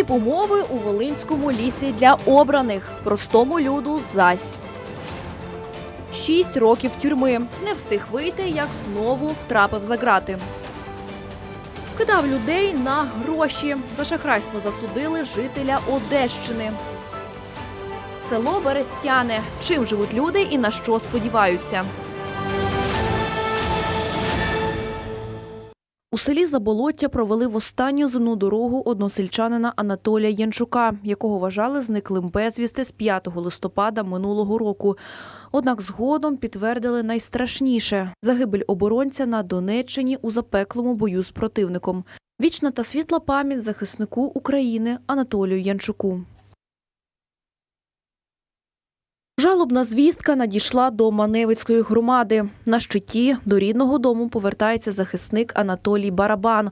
Хліб умови у Волинському лісі для обраних. Простому люду зась. Шість років тюрми. Не встиг вийти, як знову втрапив за грати. Кидав людей на гроші. За шахрайство засудили жителя Одещини. Село Берестяне. Чим живуть люди і на що сподіваються? У селі Заболоття провели в останню земну дорогу односельчанина Анатолія Янчука, якого вважали зниклим безвісти з 5 листопада минулого року. Однак згодом підтвердили найстрашніше загибель оборонця на Донеччині у запеклому бою з противником. Вічна та світла пам'ять захиснику України Анатолію Янчуку. Жалобна звістка надійшла до Маневицької громади. На щиті до рідного дому повертається захисник Анатолій Барабан.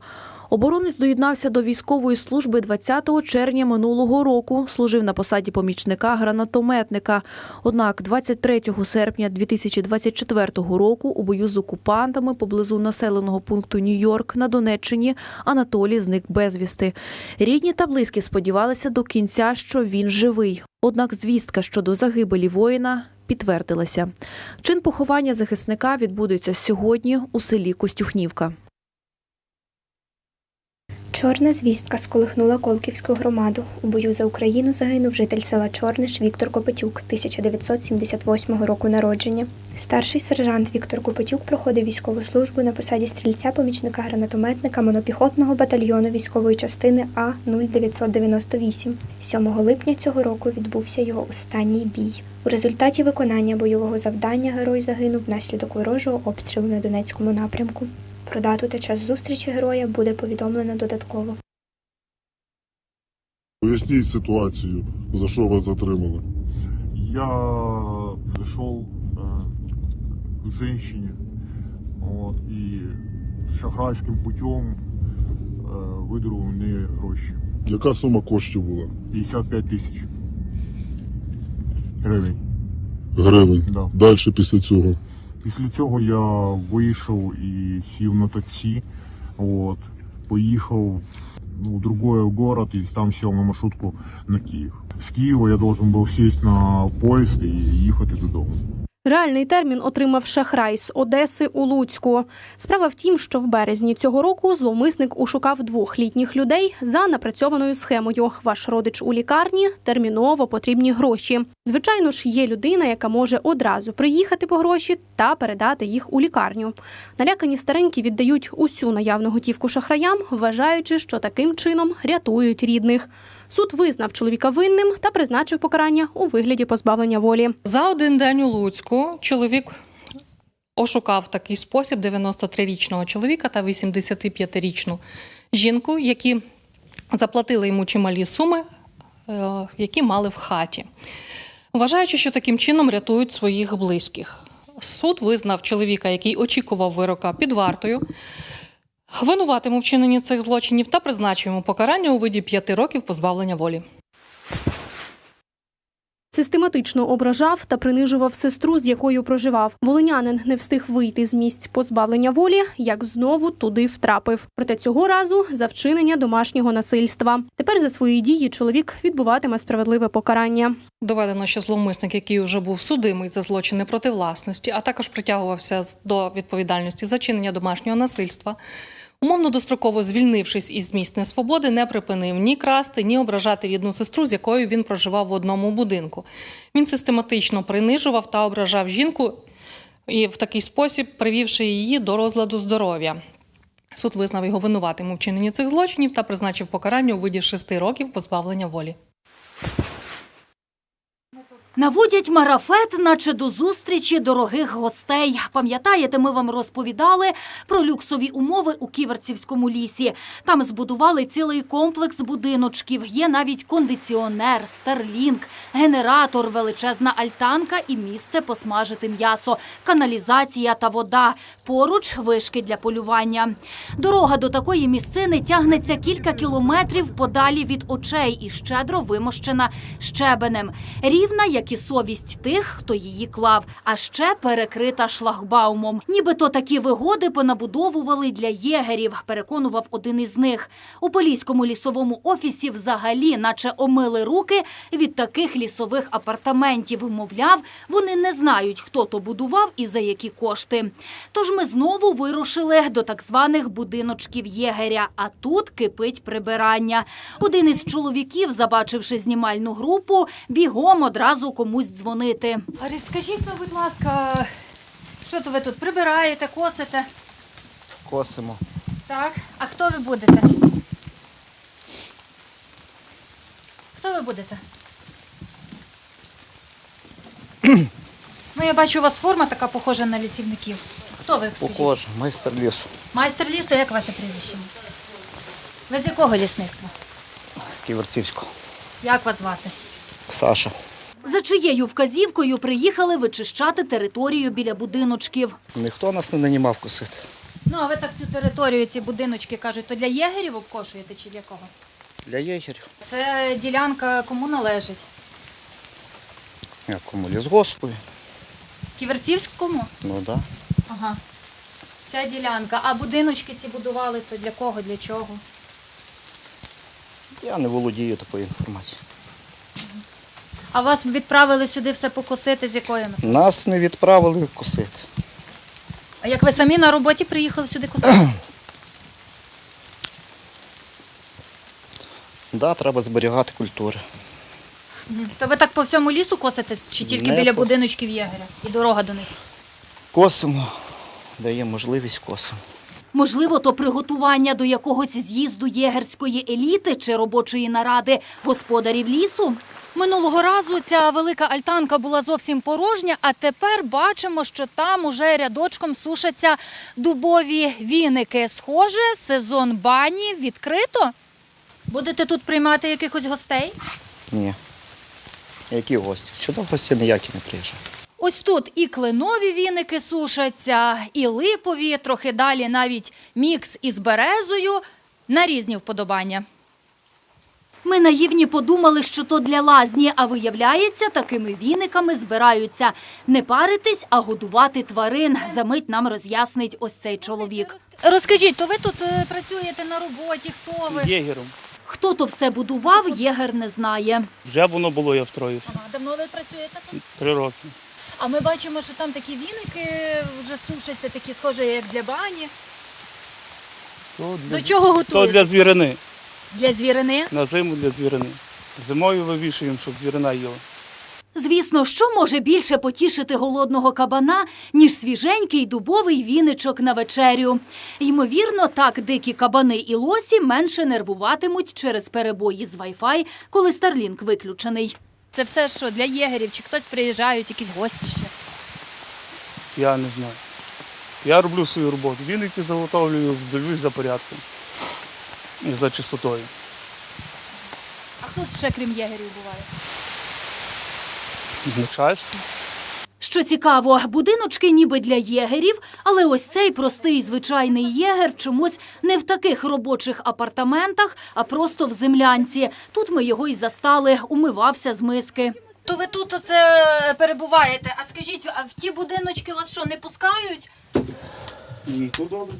Оборонець доєднався до військової служби 20 червня минулого року. Служив на посаді помічника гранатометника. Однак 23 серпня 2024 року у бою з окупантами поблизу населеного пункту Нью-Йорк на Донеччині Анатолій зник безвісти. Рідні та близькі сподівалися до кінця, що він живий. Однак звістка щодо загибелі воїна підтвердилася. Чин поховання захисника відбудеться сьогодні у селі Костюхнівка. Чорна звістка сколихнула Колківську громаду. У бою за Україну загинув житель села Чорниш Віктор Копотюк, 1978 року народження. Старший сержант Віктор Копотюк проходив військову службу на посаді стрільця помічника гранатометника монопіхотного батальйону військової частини А 0998. 7 липня цього року відбувся його останній бій. У результаті виконання бойового завдання герой загинув внаслідок ворожого обстрілу на Донецькому напрямку. Про дату та час зустрічі героя буде повідомлено додатково. Поясніть ситуацію, за що вас затримали. Я пришел э, к женщине вот, и шахрайским путем э, выдрал у нее гроші. Яка сума коштів була? 55 тисяч гривень. Гривень. Да. Далі після цього. Після цього я вийшов і сів на таксі, от, поїхав в другой город і там сів на маршрутку на Київ. З Києва я должен був сісти на поїзд і їхати додому. Реальний термін отримав шахрай з Одеси у Луцьку. Справа в тім, що в березні цього року зловмисник ушукав двох літніх людей за напрацьованою схемою. Ваш родич у лікарні терміново потрібні гроші. Звичайно ж, є людина, яка може одразу приїхати по гроші та передати їх у лікарню. Налякані старенькі віддають усю наявну готівку шахраям, вважаючи, що таким чином рятують рідних. Суд визнав чоловіка винним та призначив покарання у вигляді позбавлення волі. За один день у Луцьку чоловік ошукав такий спосіб 93-річного чоловіка та 85-річну жінку, які заплатили йому чималі суми, е, які мали в хаті, вважаючи, що таким чином рятують своїх близьких. Суд визнав чоловіка, який очікував вирока під вартою, винуватим у вчиненні цих злочинів та призначив йому покарання у виді п'яти років позбавлення волі. Систематично ображав та принижував сестру, з якою проживав. Волинянин не встиг вийти з місць позбавлення волі, як знову туди втрапив. Проте цього разу за вчинення домашнього насильства. Тепер за свої дії чоловік відбуватиме справедливе покарання. Доведено, що зловмисник, який вже був судимий за злочини проти власності, а також притягувався до відповідальності за чинення домашнього насильства, умовно достроково звільнившись із місць несвободи, не припинив ні красти, ні ображати рідну сестру, з якою він проживав в одному будинку. Він систематично принижував та ображав жінку і в такий спосіб привівши її до розладу здоров'я. Суд визнав його винуватим у вчиненні цих злочинів та призначив покарання у виді шести років позбавлення волі. Наводять марафет, наче до зустрічі дорогих гостей. Пам'ятаєте, ми вам розповідали про люксові умови у Ківерцівському лісі. Там збудували цілий комплекс будиночків. Є навіть кондиціонер, старлінг, генератор, величезна альтанка і місце посмажити м'ясо, каналізація та вода. Поруч вишки для полювання. Дорога до такої місцини тягнеться кілька кілометрів подалі від очей і щедро вимощена щебенем. Рівна, як і совість тих, хто її клав, а ще перекрита шлагбаумом. Нібито такі вигоди понабудовували для єгерів, переконував один із них. У поліському лісовому офісі взагалі, наче омили руки від таких лісових апартаментів. Мовляв, вони не знають, хто то будував і за які кошти. Тож ми знову вирушили до так званих будиночків єгеря. А тут кипить прибирання. Один із чоловіків, забачивши знімальну групу, бігом одразу комусь дзвонити. А розкажіть, ну, будь ласка, що то ви тут прибираєте, косите? Косимо. Так. А хто ви будете? Хто ви будете? ну, я бачу, у вас форма така похожа на лісівників. Хто ви? скажіть? Похоже, майстер лісу. Майстер лісу, як ваше прізвище? Ви з якого лісництва? З Ківерцівського. Як вас звати? Саша. За чиєю вказівкою приїхали вичищати територію біля будиночків. Ніхто нас не нанімав косити. Ну, а ви так цю територію, ці будиночки кажуть, то для єгерів обкошуєте чи для кого? Для єгерів. Це ділянка кому належить? Я кому лісгоспу. Ківерцівському? Ну да. Ага. Ця ділянка. А будиночки ці будували то для кого, для чого? Я не володію такою інформацією. А вас відправили сюди все покосити з якою? метою? Нас не відправили косити. А як ви самі на роботі приїхали сюди косити? Да, треба зберігати культури. То ви так по всьому лісу косите чи тільки Не біля по- будиночків єгеря? І дорога до них? Косимо, дає можливість косимо. Можливо, то приготування до якогось з'їзду єгерської еліти чи робочої наради господарів лісу. Минулого разу ця велика альтанка була зовсім порожня, а тепер бачимо, що там уже рядочком сушаться дубові віники. Схоже, сезон бані відкрито. Будете тут приймати якихось гостей? Ні. Які гості? Сюди гості ніякі не приїжджають. Ось тут і кленові віники сушаться, і липові, трохи далі навіть мікс із березою на різні вподобання. Ми наївні подумали, що то для лазні, а виявляється, такими віниками збираються не паритись, а годувати тварин. Замить нам роз'яснить ось цей чоловік. Розкажіть, то ви тут е, працюєте на роботі? Хто ви? Єгером. Хто то все будував, єгер не знає. Вже воно було, я встроївся. Ага, давно ви працюєте тут? Три роки. А ми бачимо, що там такі віники вже сушаться, такі схожі, як для бані. То для, До чого то для звірини. Для звірини. На зиму для звірини. Зимою вивішуємо, щоб звірина їла. Звісно, що може більше потішити голодного кабана, ніж свіженький дубовий віничок на вечерю. Ймовірно, так дикі кабани і лосі менше нервуватимуть через перебої з Wi-Fi, коли Starlink виключений. Це все що для єгерів, чи хтось приїжджають, якісь гості ще. Я не знаю. Я роблю свою роботу. Віники заготовлюю, дивлюсь за порядком. І за чистотою. А хто ще крім єгерів буває? Начальство. Що цікаво, будиночки ніби для єгерів, але ось цей простий звичайний єгер чомусь не в таких робочих апартаментах, а просто в землянці. Тут ми його й застали, умивався з миски. То ви тут оце перебуваєте. А скажіть, а в ті будиночки вас що, не пускають? Ні, тут добре.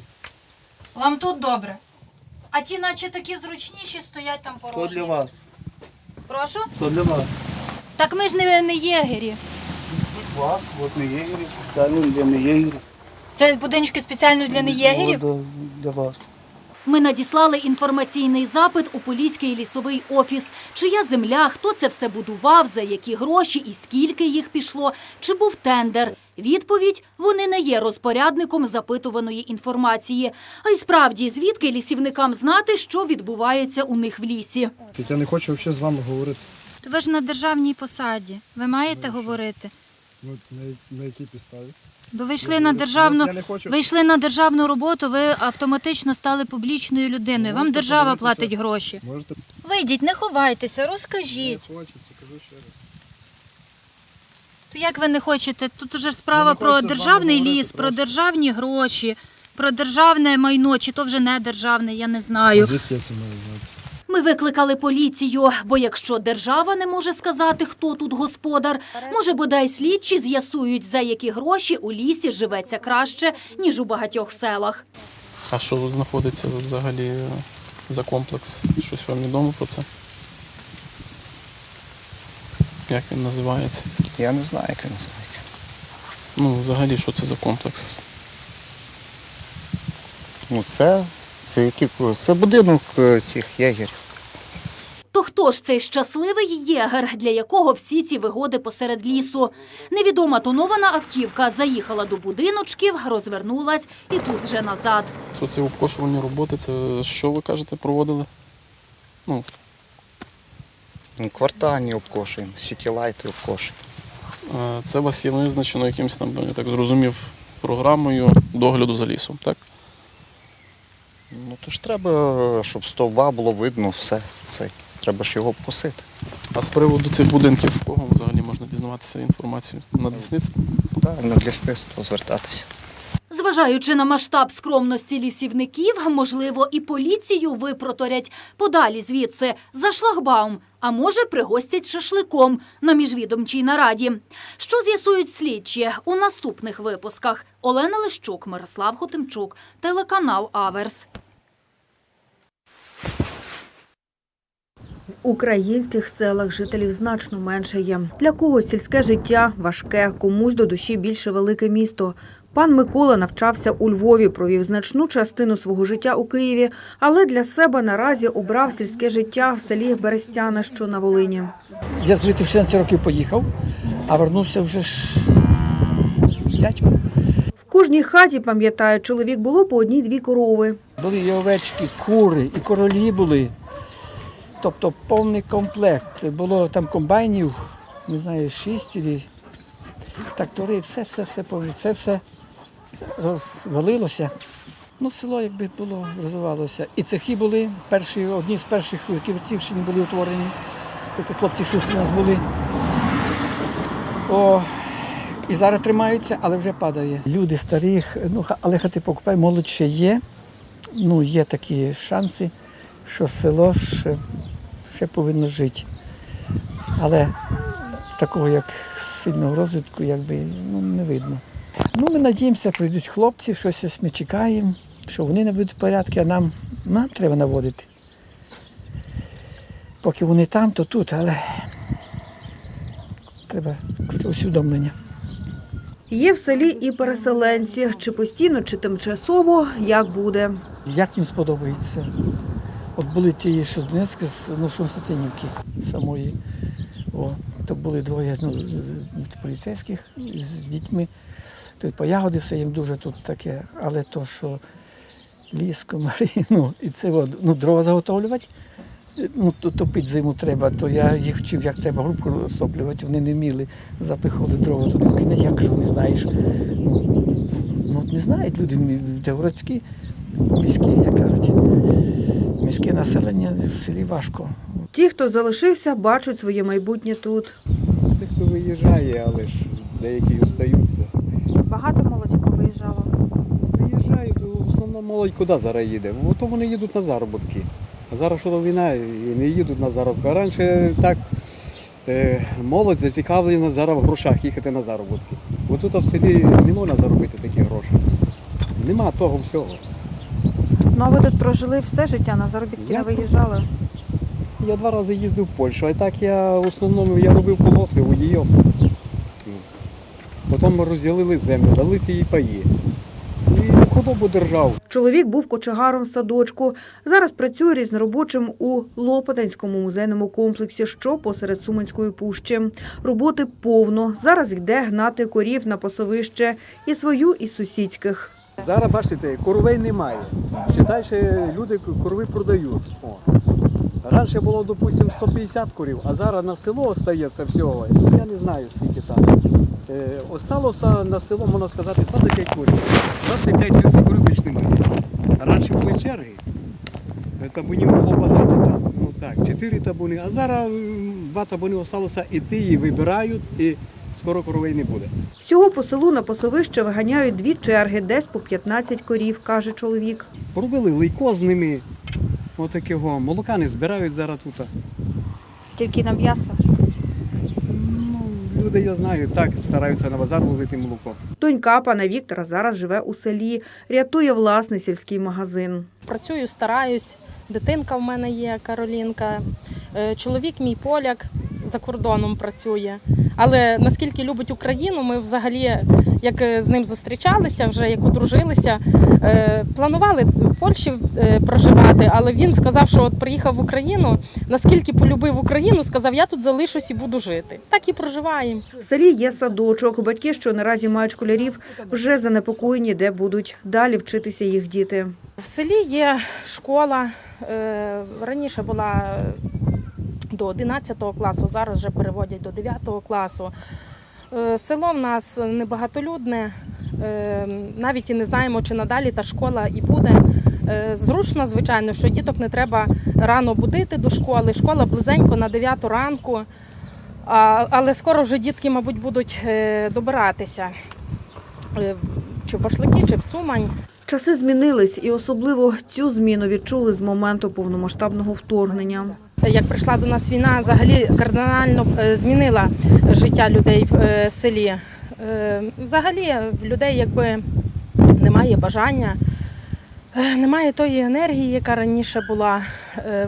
Вам тут добре. А ті, наче такі зручніші, стоять там порожні. То для вас. Прошу? То для вас. Так ми ж не, не єгері. Тут вас, от не єгері, спеціально для не єгерів. Це будиночки спеціально для неєгерів? От, Для вас. Ми надіслали інформаційний запит у Поліський лісовий офіс. Чия земля, хто це все будував, за які гроші і скільки їх пішло, чи був тендер. Відповідь – вони не є розпорядником запитуваної інформації. А й справді, звідки лісівникам знати, що відбувається у них в лісі? Я не хочу взагалі з вами говорити. То ви ж на державній посаді. Ви маєте Ну, говорити. Ну, на, на якій підставі? Бо ви йшли на державну. Я не хочу. Ви йшли на державну роботу, ви автоматично стали публічною людиною. Вам Можете держава подивитися. платить гроші. Можете Вийдіть, не ховайтеся, не розкажіть. хочу, кажу ще раз. То як ви не хочете? Тут уже ж справа Ну, не про хочеться з вами державний говорити ліс, про просто. державні гроші, про державне майно, чи то вже не державне, я не знаю. Звідки я це маю знати? Ми викликали поліцію, бо якщо держава не може сказати, хто тут господар, може бодай слідчі з'ясують, за які гроші у лісі живеться краще, ніж у багатьох селах. А що знаходиться взагалі за комплекс? Щось вам відомо про це? Як він називається? Я не знаю, як він називається. Ну, взагалі, що це за комплекс? Ну це, це, які, це будинок е, цих єгерів. То хто ж цей щасливий єгер, для якого всі ці вигоди посеред лісу? Невідома тонована автівка заїхала до будиночків, розвернулась і тут же назад. Це ці обкошувальні роботи, це що ви кажете, проводили? Ну, Ну, Квартальні обкошуємо, сітілайти обкошуємо. е, це у вас є визначено якимось там, я так зрозумів, програмою догляду за лісом, так? Ну то ж треба, щоб стовба було видно все. Це. Треба ж його посити. А з приводу цих будинків, в кого взагалі можна дізнаватися інформацію? На лісництво? Так, на лісництво звертатися. Зважаючи на масштаб скромності лісівників, можливо, і поліцію випроторять подалі звідси за шлагбаум, а може, пригостять шашликом на міжвідомчій нараді. Що з'ясують слідчі у наступних випусках? Олена Лищук, Мирослав Хотимчук, телеканал Аверс. В українських селах жителів значно менше є. Для когось сільське життя важке, комусь до душі більше велике місто. Пан Микола навчався у Львові, провів значну частину свого життя у Києві, але для себе наразі обрав сільське життя в селі Берестяна, що на Волині. Я звідти в 16 років поїхав, а вернувся вже ж дядьком. В кожній хаті, пам'ятає чоловік, було по одній-дві корови. Були і овечки, кури, і королі були. Тобто повний комплект. Було там комбайнів, не знаю, шість трактори, все, все, все, це все розвалилося. Ну, село якби було, розвивалося. І цехи були перші, одні з перших ківерцівщини були утворені. Такі хлопці шустрі у нас були. О, і зараз тримаються, але вже падає. Люди старі, ну, але хати покупай, молодь ще є. Ну, є такі шанси, що село ще, ще повинно жити. Але такого як сильного розвитку якби, ну, не видно. Ну, ми надіємося, прийдуть хлопці, щось ось ми чекаємо, що вони наведуть порядки, а нам, нам треба наводити. Поки вони там, то тут, але треба усвідомлення. Є в селі і переселенці, чи постійно, чи тимчасово, як буде. Як їм сподобається. От були ті, що з Донецька, з ну, Константинівки самої. О, то були двоє ну, поліцейських з дітьми. То й по ягоди все їм дуже тут таке, але то, що ліс, комарі, ну, і це от, ну, дрова заготовлювати, ну, то топити зиму треба, то я їх вчив, як треба грубку розтоплювати, вони не вміли, запихали дрова туди, в кінець, як же вони знаєш. Ну, ну, от не знають люди, де городські, міські, як кажуть. Міське населення в селі важко. Ті, хто залишився, бачать своє майбутнє тут. Дехто виїжджає, але ж деякі остаються. Багато молоді повиїжджало. Виїжджають, в основному молодь куди зараз їде? Бо то вони їдуть на заробітки. А зараз що війна і не їдуть на заробітки. А раніше так е, молодь зацікавлена зараз в грошах їхати на заробітки. Бо тут в селі не можна заробити такі гроші. Нема того всього. Ну а ви тут прожили все життя, на заробітки не виїжджали. Я два рази їздив в Польщу, а так я в основному я робив колоски водієм. Потім розділили землю, дали ці їй паї. І худобу держав. Чоловік був кочегаром в садочку. Зараз працює різноробочим у Лопатинському музейному комплексі, що посеред Суманської пущі. Роботи повно. Зараз йде гнати корів на пасовище і свою, і сусідських. Зараз бачите, коровей немає. Ще далі люди корови продають. О. Раніше було, допустимо, 150 корів, а зараз на село остається всього. Я не знаю, скільки там. Е, осталося на село, можна сказати, 25 корів. 25-30 корів більш немає. Раніше були черги. Е, Табунів було багато там. Ну так, 4 табуни. А зараз два табуни залишилося, і ті її вибирають, і скоро коровей не буде. Всього по селу на пасовище виганяють дві черги, десь по 15 корів, каже чоловік. Робили лейко з ними. Отакого. Молока не збирають зараз тут. Тільки на м'ясо. Люди, я знаю, так стараються на базар возити молоко. Донька пана Віктора зараз живе у селі, рятує власний сільський магазин. Працюю, стараюсь. Дитинка в мене є, Каролінка. Е, Чоловік мій поляк за кордоном працює. Але наскільки любить Україну, ми взагалі, як е, з ним зустрічалися, вже як одружилися, е, планували в Польщі проживати, але він сказав, що от приїхав в Україну, наскільки полюбив Україну, сказав, я тут залишусь і буду жити. Так і проживаємо. В селі є садочок. Батьки, що наразі мають школярів, вже занепокоєні, де будуть далі вчитися їх діти. В селі є школа. Раніше була до 11 класу, зараз вже переводять до 9 класу. Е, Село в нас небагатолюдне, е, навіть і не знаємо, чи надалі та школа і буде. Е, Зручно, звичайно, що діток не треба рано будити до школи. Школа близенько на 9 ранку, але скоро вже дітки, мабуть, будуть добиратися чи в Башлики, чи в Цумань. Часи змінились, і особливо цю зміну відчули з моменту повномасштабного вторгнення. Як прийшла до нас війна, взагалі кардинально е, змінила життя людей в е, селі. Е, Взагалі в людей якби немає бажання, немає тої енергії, яка раніше була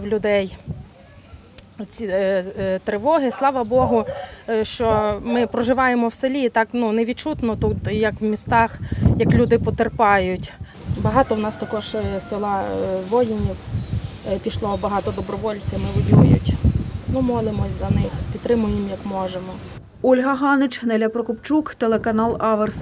в людей. Ці тривоги, слава Богу, що ми проживаємо в селі, так ну невідчутно тут, як в містах, як люди потерпають. Багато в нас також села воїнів пішло, багато добровольців ми воюють. Ну, молимось за них, підтримуємо як можемо. Ольга Ганич, Неля Прокопчук, телеканал Аверс.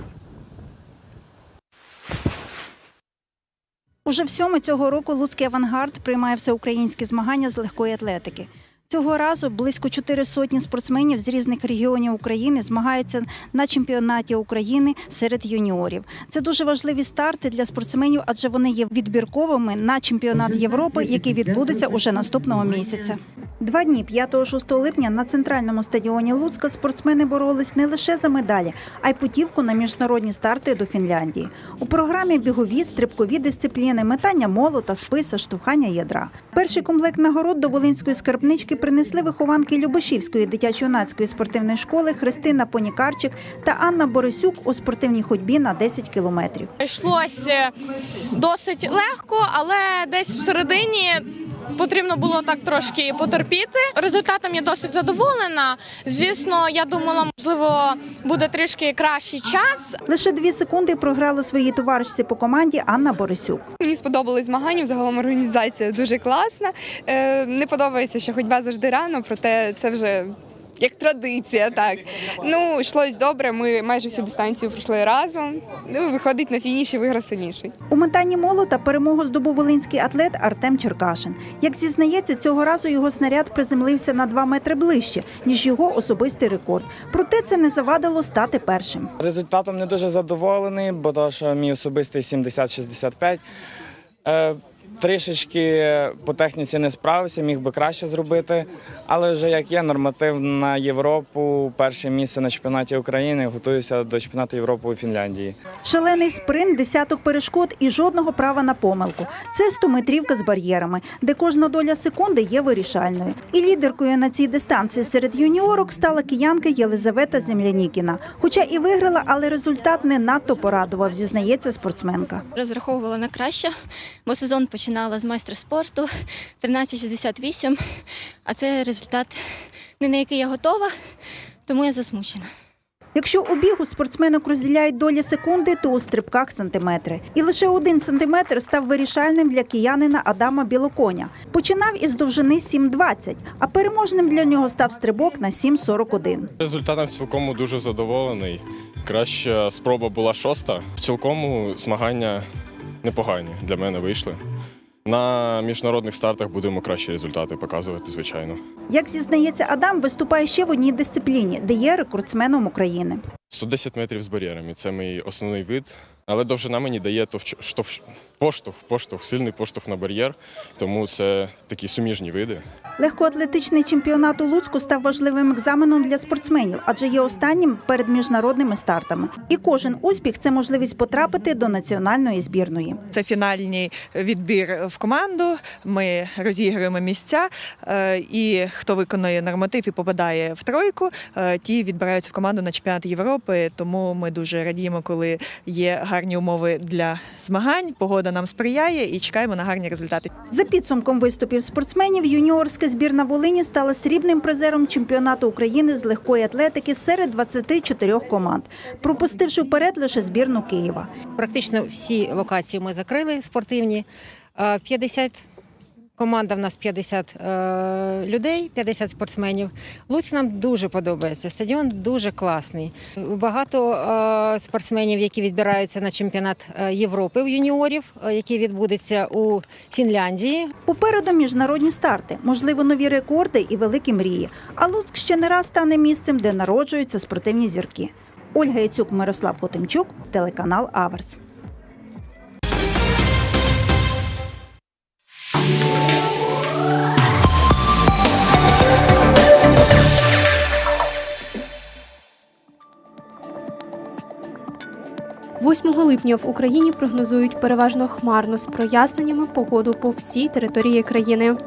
Уже всьому цього року Луцький авангард приймає всеукраїнські змагання з легкої атлетики. Цього разу близько чотири сотні спортсменів з різних регіонів України змагаються на чемпіонаті України серед юніорів. Це дуже важливі старти для спортсменів, адже вони є відбірковими на чемпіонат Європи, який відбудеться уже наступного місяця. Два дні 5-6 липня на центральному стадіоні Луцька спортсмени боролись не лише за медалі, а й путівку на міжнародні старти до Фінляндії. У програмі бігові, стрибкові дисципліни, метання молота, списа, штовхання ядра. Перший комплект нагород до Волинської скарбнички принесли вихованки Любашівської дитячо-юнацької спортивної школи Христина Понікарчик та Анна Борисюк у спортивній ходьбі на 10 кілометрів. Йшлося досить легко, але десь всередині потрібно було так трошки потерпіти. Результатом я досить задоволена. Звісно, я думала, можливо, буде трішки кращий час. Лише дві секунди програла своїй товаришці по команді Анна Борисюк. Мені сподобались змагання. Загалом організація дуже класна. Е, не подобається, що ходьба завжди рано, проте це вже. Як традиція, так ну йшлось добре. Ми майже всю дистанцію пройшли разом. Ну виходить на фініші, виграв сильніший. У метанні молота перемогу здобув волинський атлет Артем Черкашин. Як зізнається, цього разу його снаряд приземлився на 2 метри ближче, ніж його особистий рекорд. Проте це не завадило стати першим. Результатом не дуже задоволений, бо то, що мій особистий 70-65. Трішечки по техніці не справився, міг би краще зробити. Але вже як є норматив на Європу, перше місце на чемпіонаті України, готуюся до чемпіонату Європи у Фінляндії. Шалений спринт, десяток перешкод і жодного права на помилку. Це 100-метрівка з бар'єрами, де кожна доля секунди є вирішальною. І лідеркою на цій дистанції серед юніорок стала киянка Єлизавета Землянікіна. Хоча і виграла, але результат не надто порадував, зізнається спортсменка. Розраховувала на краще, бо сезон починала з майстра спорту 1368, а це результат не на який я готова, тому я засмучена. Якщо у бігу спортсменок розділяють долі секунди, то у стрибках сантиметри. І лише один сантиметр став вирішальним для киянина Адама Білоконя. Починав із довжини 7,20, а переможним для нього став стрибок на 7,41. Результатом в цілкому дуже задоволений. Краща спроба була шоста. В цілкому змагання непогані для мене вийшли. На міжнародних стартах будемо кращі результати показувати, звичайно. Як зізнається Адам, виступає ще в одній дисципліні, де є рекордсменом України. 110 метрів з бар'єрами. Це мій основний вид. Але довжина мені дає товч- штовх- поштовх, поштовх, сильний поштовх на бар'єр, тому це такі суміжні види. Легкоатлетичний чемпіонат у Луцьку став важливим екзаменом для спортсменів, адже є останнім перед міжнародними стартами. І кожен успіх це можливість потрапити до національної збірної. Це фінальний відбір в команду. Ми розігруємо місця, е, і хто виконує норматив і попадає в тройку, е, ті відбираються в команду на чемпіонат Європи. Тому ми дуже радіємо, коли є гарні умови для змагань. Погода нам сприяє і чекаємо на гарні результати. За підсумком виступів спортсменів, юніорська збірна Волині стала срібним призером чемпіонату України з легкої атлетики серед 24 команд, пропустивши вперед лише збірну Києва. Практично всі локації ми закрили спортивні. Е, 50 команда в нас 50 е, людей, 50 спортсменів. Луцьк нам дуже подобається. Стадіон дуже класний. Багато е, спортсменів, які відбираються на чемпіонат е, Європи у юніорів, е, який відбудеться у Фінляндії. Попереду міжнародні старти, можливо, нові рекорди і великі мрії. А Луцьк ще не раз стане місцем, де народжуються спортивні зірки. Ольга Яцюк, Мирослав Хотимчук, телеканал Аверс. – 8 липня в Україні прогнозують переважно хмарно з проясненнями погоду по всій території країни.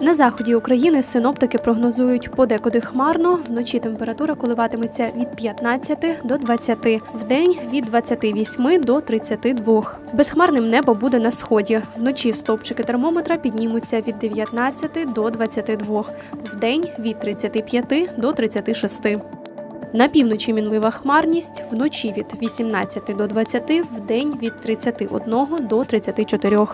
На заході України синоптики прогнозують подекуди хмарно. Вночі температура коливатиметься від 15 до 20, вдень від 28 до 32. Безхмарним небо буде на сході. Вночі стовпчики термометра піднімуться від 19 до 22, вдень від 35 до 36. На півночі мінлива хмарність, вночі від 18 до 20, вдень від 31 до 34.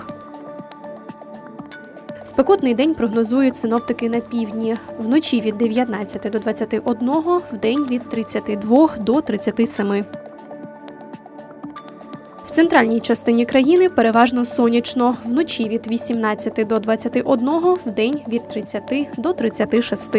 Спекотний день прогнозують синоптики на півдні. Вночі від 19 до 21, вдень від 32 до 37. В центральній частині країни переважно сонячно. Вночі від 18 до 21, вдень від 30 до 36.